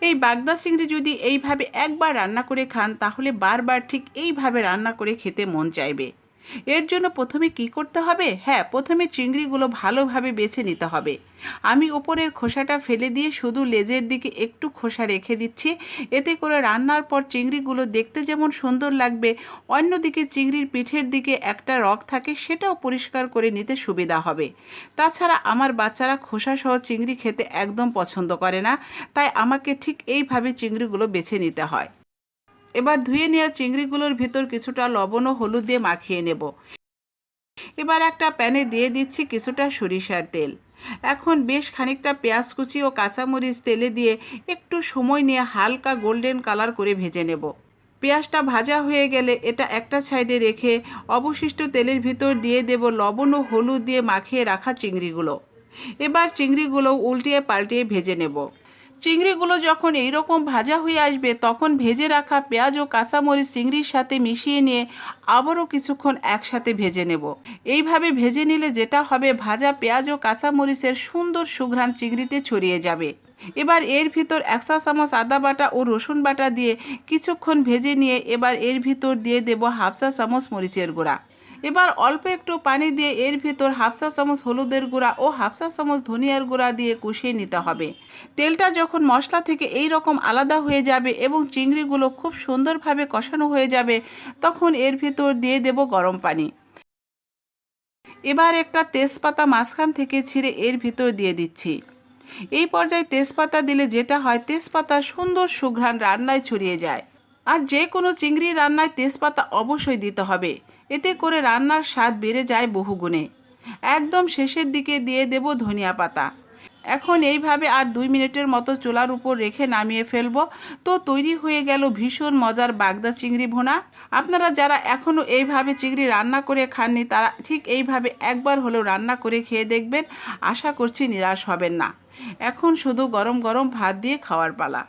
এই বাগদা চিংড়ি যদি এইভাবে একবার রান্না করে খান, তাহলে বারবার ঠিক এইভাবে রান্না করে খেতে মন চাইবে। এর জন্য প্রথমে কি করতে হবে? হ্যাঁ প্রথমে চিংড়িগুলো ভালোভাবে বেছে নিতে হবে। আমি ওপরের খোসাটা ফেলে দিয়ে শুধু লেজের দিকে একটু খোসা রেখে দিচ্ছি। এতে করে রান্নার পর চিংড়িগুলো দেখতে যেমন সুন্দর লাগবে, অন্যদিকে চিংড়ির পিঠের দিকে একটা রগ থাকে সেটাও পরিষ্কার করে নিতে সুবিধা হবে। তাছাড়া আমার বাচ্চারা খোসাসহ চিংড়ি খেতে একদম পছন্দ করে না, তাই আমাকে ঠিক এইভাবে চিংড়িগুলো বেছে নিতে হয়। এবার ধুয়ে নেওয়া চিংড়িগুলোর ভিতর কিছুটা লবণ ও হলুদ দিয়ে মাখিয়ে নেব। এবার একটা প্যানে দিয়ে দিচ্ছি কিছুটা সরিষার তেল। এখন বেশ খানিকটা পেঁয়াজ কুচি ও কাঁচামরিচ তেলে দিয়ে একটু সময় নিয়ে হালকা গোল্ডেন কালার করে ভেজে নেব। পেঁয়াজটা ভাজা হয়ে গেলে এটা একটা সাইডে রেখে অবশিষ্ট তেলের ভিতর দিয়ে দেব লবণ ও হলুদ দিয়ে মাখিয়ে রাখা চিংড়িগুলো। এবার চিংড়িগুলো উল্টিয়ে পাল্টিয়ে ভেজে নেব। চিংড়িগুলো যখন এইরকম ভাজা হয়ে আসবে, তখন ভেজে রাখা পেঁয়াজ ও কাঁচামরিচ চিংড়ির সাথে মিশিয়ে নিয়ে আবারও কিছুক্ষণ একসাথে ভেজে নেব। এইভাবে ভেজে নিলে যেটা হবে, ভাজা পেঁয়াজ ও কাঁচামরিচের সুন্দর সুঘ্রাণ চিংড়িতে ছড়িয়ে যাবে। এবার এর ভিতর একশো চামচ আদা বাটা ও রসুন বাটা দিয়ে কিছুক্ষণ ভেজে নিয়ে এবার এর ভিতর দিয়ে দেব হাফসা চামচ মরিচের গুঁড়া। এবার অল্প একটু পানি দিয়ে এর ভিতর হাফসা চামচ হলুদের গুঁড়া ও হাফসা চামচ ধনিয়ার গুঁড়া দিয়ে কষিয়ে নিতে হবে। তেলটা যখন মশলা থেকে এই রকম আলাদা হয়ে যাবে এবং চিংড়িগুলো খুব সুন্দরভাবে কষানো হয়ে যাবে, তখন এর ভিতর দিয়ে দেব গরম পানি। এবার একটা তেজপাতা মাঝখান থেকে ছিঁড়ে এর ভিতর দিয়ে দিচ্ছি। এই পর্যায়ে তেজপাতা দিলে যেটা হয় তেজপাতা সুন্দর সুঘ্রাণ রান্নায় ছড়িয়ে যায়। আর যে কোনো চিংড়ি রান্নায় তেজপাতা অবশ্যই দিতে হবে। এতে করে রান্নার স্বাদ বেড়ে যায় বহুগুণে। একদম শেষের দিকে দিয়ে দেব ধনিয়া পাতা। এখন এইভাবে আর দুই মিনিটের মতো চুলার উপর রেখে নামিয়ে ফেলব। তো তৈরি হয়ে গেল ভীষণ মজার বাগদা চিংড়ি ভুনা। আপনারা যারা এখনও এইভাবে চিংড়ি রান্না করে খাননি, তারা ঠিক এইভাবে একবার হলেও রান্না করে খেয়ে দেখবেন। আশা করছি নিরাশ হবেন না। এখন শুধু গরম গরম ভাত দিয়ে খাওয়ার পালা।